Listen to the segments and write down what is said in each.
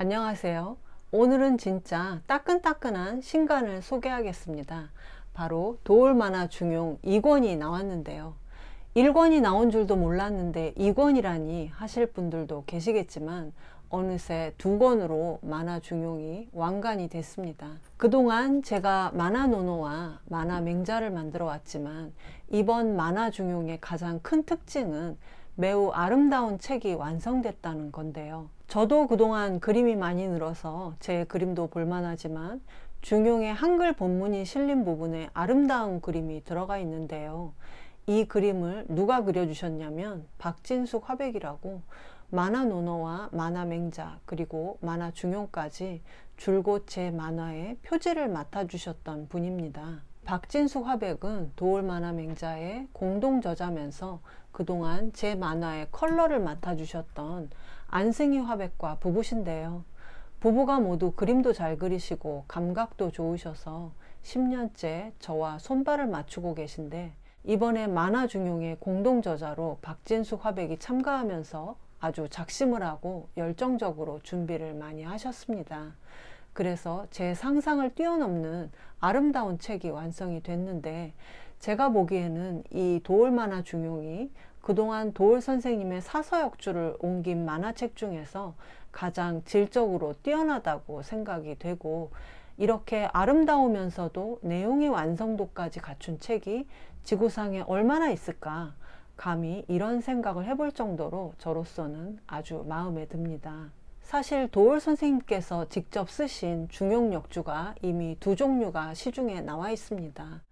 안녕하세요. 오늘은 진짜 따끈따끈한 신간을 소개하겠습니다. 바로 도울만화 중용 2권이 나왔는데요. 1권이 나온 줄도 몰랐는데 2권이라니 하실 분들도 계시겠지만 어느새 두 권으로 만화 중용이 완간이 됐습니다. 그동안 제가 만화 노노와 만화 맹자를 만들어 왔지만 이번 만화 중용의 가장 큰 특징은 매우 아름다운 책이 완성됐다는 건데요. 저도 그동안 그림이 많이 늘어서 제 그림도 볼만하지만 중용의 한글 본문이 실린 부분에 아름다운 그림이 들어가 있는데요. 이 그림을 누가 그려주셨냐면 박진숙 화백이라고 만화 노노와 만화 맹자 그리고 만화 중용까지 줄곧 제 만화의 표지를 맡아주셨던 분입니다. 박진숙 화백은 도올 만화 맹자의 공동 저자면서 그동안 제 만화의 컬러를 맡아주셨던 안승희 화백과 부부신데요. 부부가 모두 그림도 잘 그리시고 감각도 좋으셔서 10년째 저와 손발을 맞추고 계신데 이번에 만화 중용의 공동 저자로 박진숙 화백이 참가하면서 아주 작심을 하고 열정적으로 준비를 많이 하셨습니다. 그래서 제 상상을 뛰어넘는 아름다운 책이 완성이 됐는데 제가 보기에는 이 도울 만화 중용이 그동안 도울 선생님의 사서역주를 옮긴 만화책 중에서 가장 질적으로 뛰어나다고 생각이 되고 이렇게 아름다우면서도 내용의 완성도까지 갖춘 책이 지구상에 얼마나 있을까 감히 이런 생각을 해볼 정도로 저로서는 아주 마음에 듭니다. 사실 도울 선생님께서 직접 쓰신 중용 역주가 이미 두 종류가 시중에 나와 있습니다.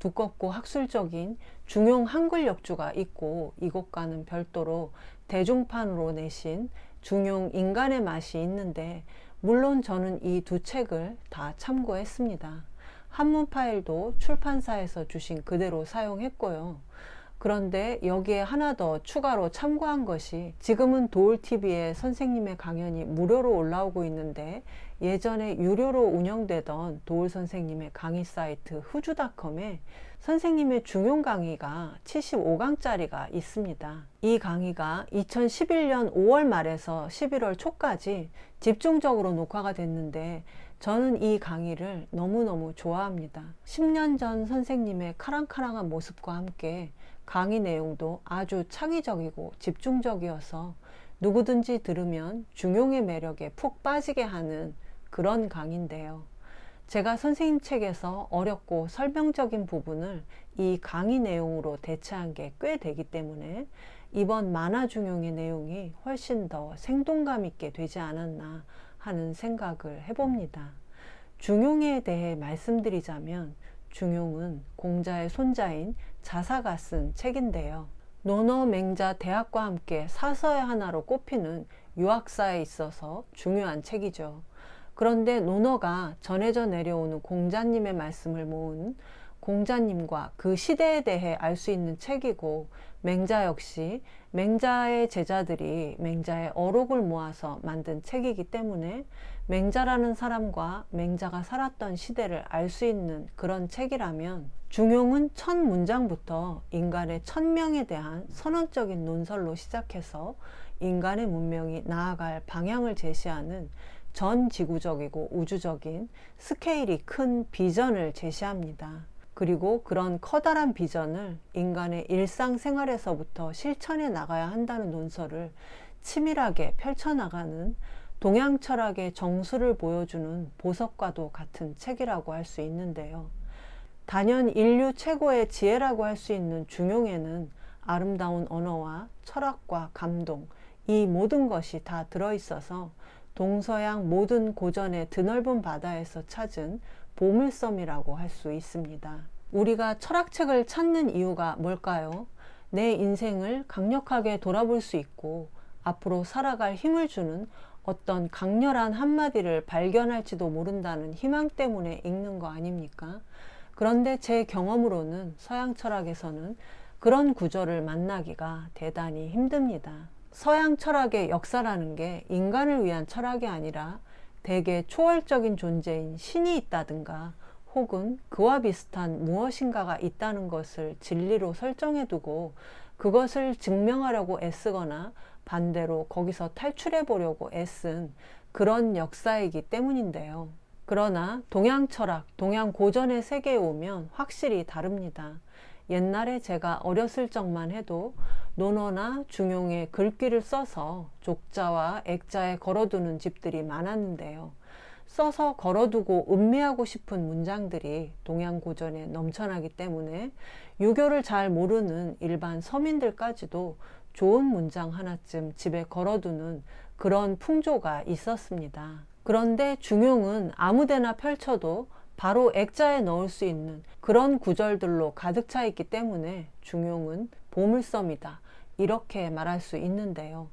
두껍고 학술적인 중용 한글 역주가 있고 이것과는 별도로 대중판으로 내신 중용 인간의 맛이 있는데 물론 저는 이 두 책을 다 참고했습니다. 한문 파일도 출판사에서 주신 그대로 사용했고요. 그런데 여기에 하나 더 추가로 참고한 것이 지금은 도울TV에 선생님의 강연이 무료로 올라오고 있는데 예전에 유료로 운영되던 도울 선생님의 강의 사이트 후주닷컴에 선생님의 중용 강의가 75강짜리가 있습니다. 이 강의가 2011년 5월 말에서 11월 초까지 집중적으로 녹화가 됐는데 저는 이 강의를 너무너무 좋아합니다. 10년 전 선생님의 카랑카랑한 모습과 함께 강의 내용도 아주 창의적이고 집중적이어서 누구든지 들으면 중용의 매력에 푹 빠지게 하는 그런 강의인데요. 제가 선생님 책에서 어렵고 설명적인 부분을 이 강의 내용으로 대체한 게 꽤 되기 때문에 이번 만화 중용의 내용이 훨씬 더 생동감 있게 되지 않았나 하는 생각을 해봅니다. 중용에 대해 말씀드리자면 중용은 공자의 손자인 자사가 쓴 책인데요. 논어 맹자 대학과 함께 사서의 하나로 꼽히는 유학사에 있어서 중요한 책이죠. 그런데 논어가 전해져 내려오는 공자님의 말씀을 모은 공자님과 그 시대에 대해 알 수 있는 책이고 맹자 역시 맹자의 제자들이 맹자의 어록을 모아서 만든 책이기 때문에 맹자라는 사람과 맹자가 살았던 시대를 알 수 있는 그런 책이라면 중용은 첫 문장부터 인간의 천명에 대한 선언적인 논설로 시작해서 인간의 문명이 나아갈 방향을 제시하는 전 지구적이고 우주적인 스케일이 큰 비전을 제시합니다. 그리고 그런 커다란 비전을 인간의 일상생활에서부터 실천해 나가야 한다는 논설을 치밀하게 펼쳐나가는 동양 철학의 정수를 보여주는 보석과도 같은 책이라고 할 수 있는데요. 단연 인류 최고의 지혜라고 할 수 있는 중용에는 아름다운 언어와 철학과 감동, 이 모든 것이 다 들어있어서 동서양 모든 고전의 드넓은 바다에서 찾은 보물섬이라고 할 수 있습니다. 우리가 철학책을 찾는 이유가 뭘까요? 내 인생을 강력하게 돌아볼 수 있고 앞으로 살아갈 힘을 주는 어떤 강렬한 한마디를 발견할지도 모른다는 희망 때문에 읽는 거 아닙니까? 그런데 제 경험으로는 서양 철학에서는 그런 구절을 만나기가 대단히 힘듭니다. 서양 철학의 역사라는 게 인간을 위한 철학이 아니라 대개 초월적인 존재인 신이 있다든가 혹은 그와 비슷한 무엇인가가 있다는 것을 진리로 설정해 두고 그것을 증명하려고 애쓰거나 반대로 거기서 탈출해 보려고 애쓴 그런 역사이기 때문인데요. 그러나 동양 철학, 동양 고전의 세계에 오면 확실히 다릅니다. 옛날에 제가 어렸을 적만 해도 논어나 중용에 글귀를 써서 족자와 액자에 걸어두는 집들이 많았는데요. 써서 걸어두고 음미하고 싶은 문장들이 동양 고전에 넘쳐나기 때문에 유교를 잘 모르는 일반 서민들까지도 좋은 문장 하나쯤 집에 걸어두는 그런 풍조가 있었습니다. 그런데 중용은 아무데나 펼쳐도 바로 액자에 넣을 수 있는 그런 구절들로 가득 차 있기 때문에 중용은 보물섬이다. 이렇게 말할 수 있는데요.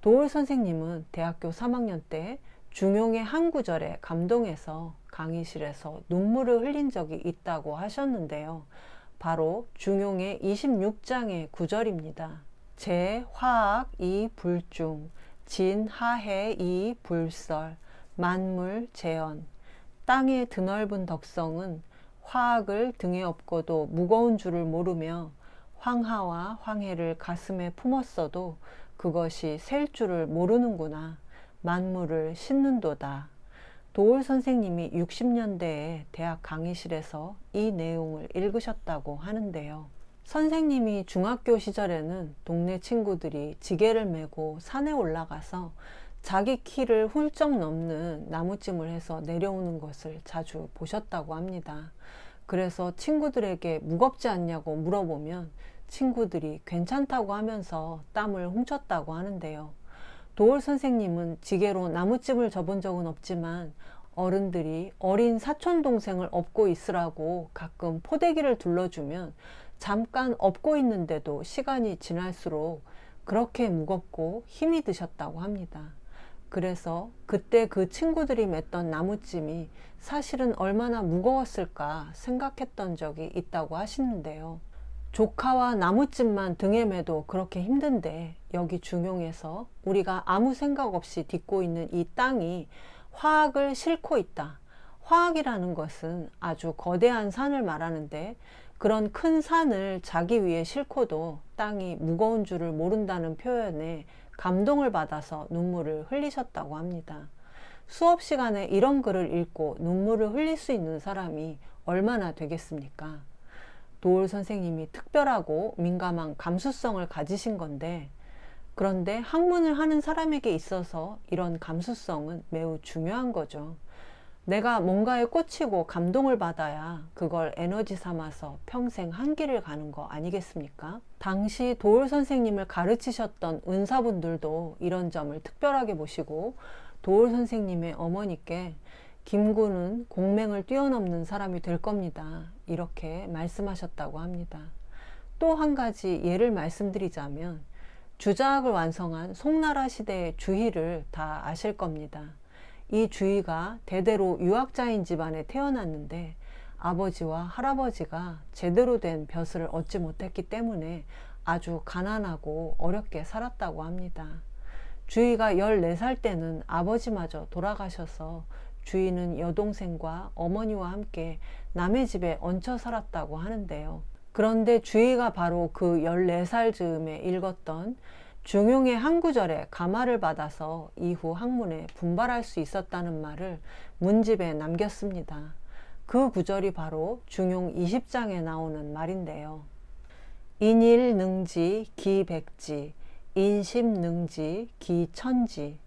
도울 선생님은 대학교 3학년 때 중용의 한 구절에 감동해서 강의실에서 눈물을 흘린 적이 있다고 하셨는데요. 바로 중용의 26장의 구절입니다. 제 화학 이 불중, 진 하해 이 불설, 만물 재현. 땅의 드넓은 덕성은 화학을 등에 업고도 무거운 줄을 모르며 황하와 황해를 가슴에 품었어도 그것이 셀 줄을 모르는구나. 만물을 싣는도다. 도울 선생님이 60년대에 대학 강의실에서 이 내용을 읽으셨다고 하는데요. 선생님이 중학교 시절에는 동네 친구들이 지게를 메고 산에 올라가서 자기 키를 훌쩍 넘는 나무찜을 해서 내려오는 것을 자주 보셨다고 합니다. 그래서 친구들에게 무겁지 않냐고 물어보면 친구들이 괜찮다고 하면서 땀을 훔쳤다고 하는데요. 도울 선생님은 지게로 나무찜을 접은 적은 없지만 어른들이 어린 사촌 동생을 업고 있으라고 가끔 포대기를 둘러주면 잠깐 업고 있는데도 시간이 지날수록 그렇게 무겁고 힘이 드셨다고 합니다. 그래서 그때 그 친구들이 맸던 나무찜이 사실은 얼마나 무거웠을까 생각했던 적이 있다고 하시는데요. 조카와 나무찜만 등에 매도 그렇게 힘든데 여기 중용에서 우리가 아무 생각 없이 딛고 있는 이 땅이 화학을 싣고 있다. 화학이라는 것은 아주 거대한 산을 말하는데 그런 큰 산을 자기 위에 싣고도 땅이 무거운 줄을 모른다는 표현에 감동을 받아서 눈물을 흘리셨다고 합니다. 수업 시간에 이런 글을 읽고 눈물을 흘릴 수 있는 사람이 얼마나 되겠습니까? 도울 선생님이 특별하고 민감한 감수성을 가지신 건데, 그런데 학문을 하는 사람에게 있어서 이런 감수성은 매우 중요한 거죠. 내가 뭔가에 꽂히고 감동을 받아야 그걸 에너지 삼아서 평생 한 길을 가는 거 아니겠습니까? 당시 도울 선생님을 가르치셨던 은사분들도 이런 점을 특별하게 보시고 도울 선생님의 어머니께 김구는 공맹을 뛰어넘는 사람이 될 겁니다. 이렇게 말씀하셨다고 합니다. 또 한 가지 예를 말씀드리자면 주자학을 완성한 송나라 시대의 주희를 다 아실 겁니다. 이 주희가 대대로 유학자인 집안에 태어났는데 아버지와 할아버지가 제대로 된 벼슬을 얻지 못했기 때문에 아주 가난하고 어렵게 살았다고 합니다. 주희가 14살 때는 아버지마저 돌아가셔서 주희는 여동생과 어머니와 함께 남의 집에 얹혀 살았다고 하는데요. 그런데 주희가 바로 그 14살 즈음에 읽었던 중용의 한 구절에 감화를 받아서 이후 학문에 분발할 수 있었다는 말을 문집에 남겼습니다. 그 구절이 바로 중용 20장에 나오는 말인데요. 인일능지 기백지 인심능지 기천지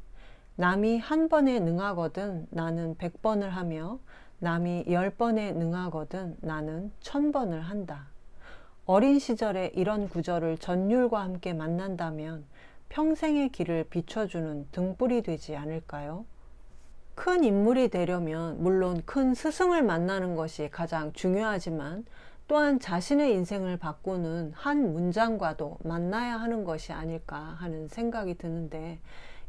남이 한 번에 능하거든 나는 백 번을 하며 남이 열 번에 능하거든 나는 천 번을 한다. 어린 시절에 이런 구절을 전율과 함께 만난다면 평생의 길을 비춰주는 등불이 되지 않을까요? 큰 인물이 되려면 물론 큰 스승을 만나는 것이 가장 중요하지만 또한 자신의 인생을 바꾸는 한 문장과도 만나야 하는 것이 아닐까 하는 생각이 드는데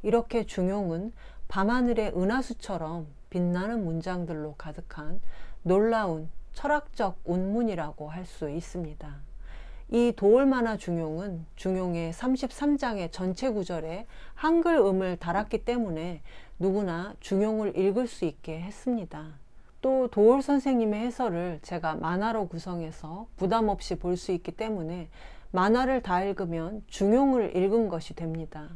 이렇게 중용은 밤하늘의 은하수처럼 빛나는 문장들로 가득한 놀라운 철학적 운문이라고 할 수 있습니다. 이 도올만화 중용은 중용의 33장의 전체 구절에 한글 음을 달았기 때문에 누구나 중용을 읽을 수 있게 했습니다. 또 도올 선생님의 해설을 제가 만화로 구성해서 부담 없이 볼 수 있기 때문에 만화를 다 읽으면 중용을 읽은 것이 됩니다.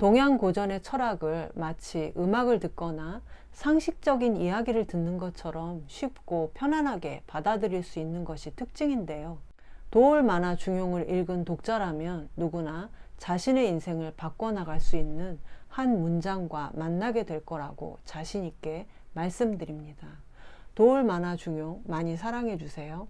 동양 고전의 철학을 마치 음악을 듣거나 상식적인 이야기를 듣는 것처럼 쉽고 편안하게 받아들일 수 있는 것이 특징인데요. 도울 만화 중용을 읽은 독자라면 누구나 자신의 인생을 바꿔나갈 수 있는 한 문장과 만나게 될 거라고 자신있게 말씀드립니다. 도울 만화 중용 많이 사랑해 주세요.